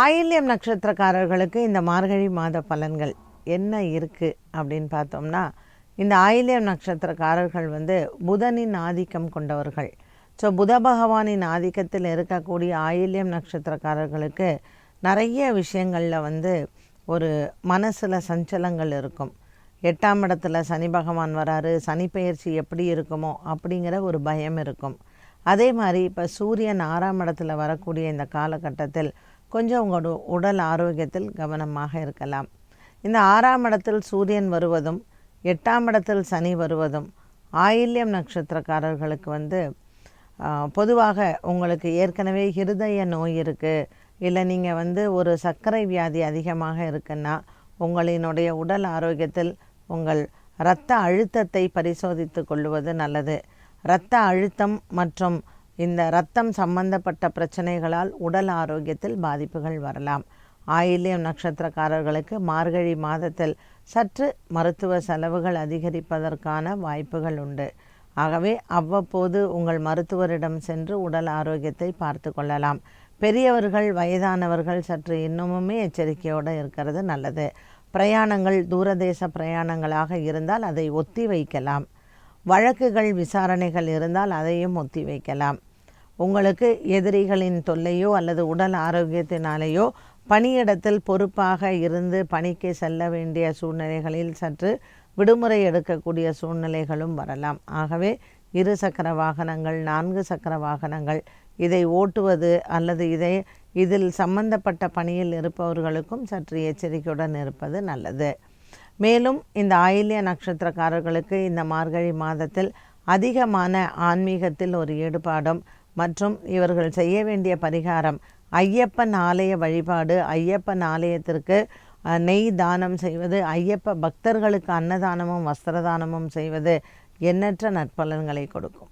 ஆயில்யம் நட்சத்திரக்காரர்களுக்கு இந்த மார்கழி மாத பலன்கள் என்ன இருக்குது அப்படின்னு பார்த்தோம்னா இந்த ஆயில்யம் நட்சத்திரக்காரர்கள் வந்து புதனின் ஆதிக்கம் கொண்டவர்கள். ஸோ புத பகவானின் ஆதிக்கத்தில் இருக்கக்கூடிய ஆயில்யம் நட்சத்திரக்காரர்களுக்கு நிறைய விஷயங்களில் வந்து ஒரு மனசில் சஞ்சலங்கள் இருக்கும். எட்டாம் இடத்துல சனி பகவான் வராரு சனி பெயர்ச்சி எப்படி இருக்குமோ அப்படிங்கிற ஒரு பயம் இருக்கும். அதே மாதிரி இப்போ சூரியன் ஆறாம் இடத்துல வரக்கூடிய இந்த காலகட்டத்தில் கொஞ்சம் உங்களோட உடல் ஆரோக்கியத்தில் கவனமாக இருக்கலாம். இந்த ஆறாம் இடத்தில் சூரியன் வருவதும் எட்டாம் இடத்தில் சனி வருவதும் ஆயில்யம் நட்சத்திரக்காரர்களுக்கு வந்து பொதுவாக உங்களுக்கு ஏற்கனவே இருதய நோய் இருக்குது இல்லை நீங்கள் வந்து ஒரு சர்க்கரை வியாதி அதிகமாக இருக்குன்னா உங்களினுடைய உடல் ஆரோக்கியத்தில் உங்கள் இரத்த அழுத்தத்தை பரிசோதித்து கொள்வது நல்லது. இரத்த அழுத்தம் மற்றும் இந்த ரத்தம் சம்பந்தப்பட்ட பிரச்சனைகளால் உடல் ஆரோக்கியத்தில் பாதிப்புகள் வரலாம். ஆயில்யம் நட்சத்திரக்காரர்களுக்கு மார்கழி மாதத்தில் சற்று மருத்துவ செலவுகள் அதிகரிப்பதற்கான வாய்ப்புகள் உண்டு. ஆகவே அவ்வப்போது உங்கள் மருத்துவரிடம் சென்று உடல் ஆரோக்கியத்தை பார்த்து கொள்ளலாம். பெரியவர்கள் வயதானவர்கள் சற்று இன்னமுமே எச்சரிக்கையோடு இருக்கிறது நல்லது. பிரயாணங்கள் தூரதேச பிரயாணங்களாக இருந்தால் அதை ஒத்தி வைக்கலாம் வழக்குகள் விசாரணைகள் இருந்தால் அதையும் ஒத்தி வைக்கலாம் உங்களுக்கு எதிரிகளின் தொல்லையோ அல்லது உடல் ஆரோக்கியத்தினாலேயோ பணியிடத்தில் பொறுப்பாக இருந்து பணிக்கு செல்ல வேண்டிய சூழ்நிலைகளில் சற்று விடுமுறை எடுக்கக்கூடிய சூழ்நிலைகளும் வரலாம். ஆகவே இரு சக்கர வாகனங்கள் நான்கு சக்கர வாகனங்கள் இதை ஓட்டுவது அல்லது இதை இதில் சம்பந்தப்பட்ட பணியில் இருப்பவர்களுக்கும் சற்று எச்சரிக்கையுடன் இருப்பது நல்லது. மேலும் இந்த ஆயில்ய நட்சத்திரக்காரர்களுக்கு இந்த மார்கழி மாதத்தில் அதிகமான ஆன்மீகத்தில் ஒரு ஈடுபாடும் மற்றும் இவர்கள் செய்ய வேண்டிய பரிகாரம் ஐயப்பன் ஆலய வழிபாடு ஐயப்பன் ஆலயத்திற்கு நெய் தானம் செய்வது ஐயப்ப பக்தர்களுக்கு அன்னதானமும் வஸ்திரதானமும் செய்வது எண்ணற்ற நற்பலன்களை கொடுக்கும்.